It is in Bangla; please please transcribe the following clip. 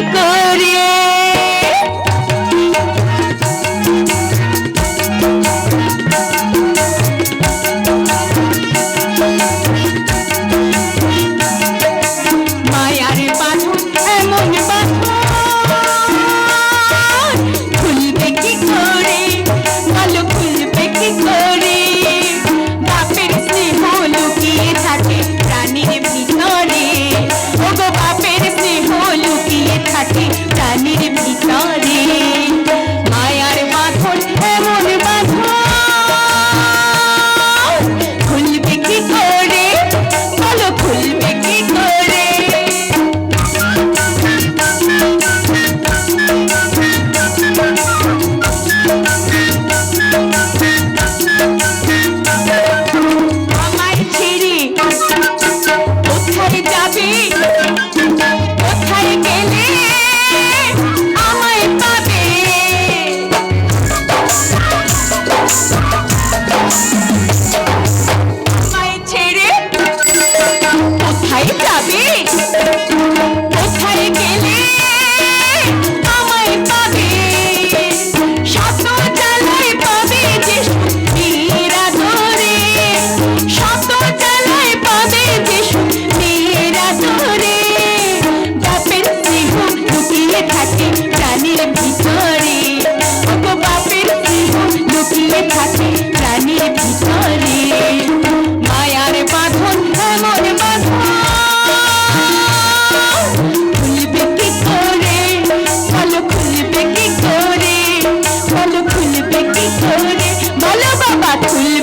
বলো খুলবে কি করে প্রাণীর ভিতরে ওগো বাপের জীবন লুকিয়ে থাকে প্রাণীর ভিতরে। মায়ার বাঁধন, এমন বাঁধন। খুলবে কি করে? বলো, খুলবে কি করে? বলো, খুলবে কি করে? বলো বাবা, খুলবে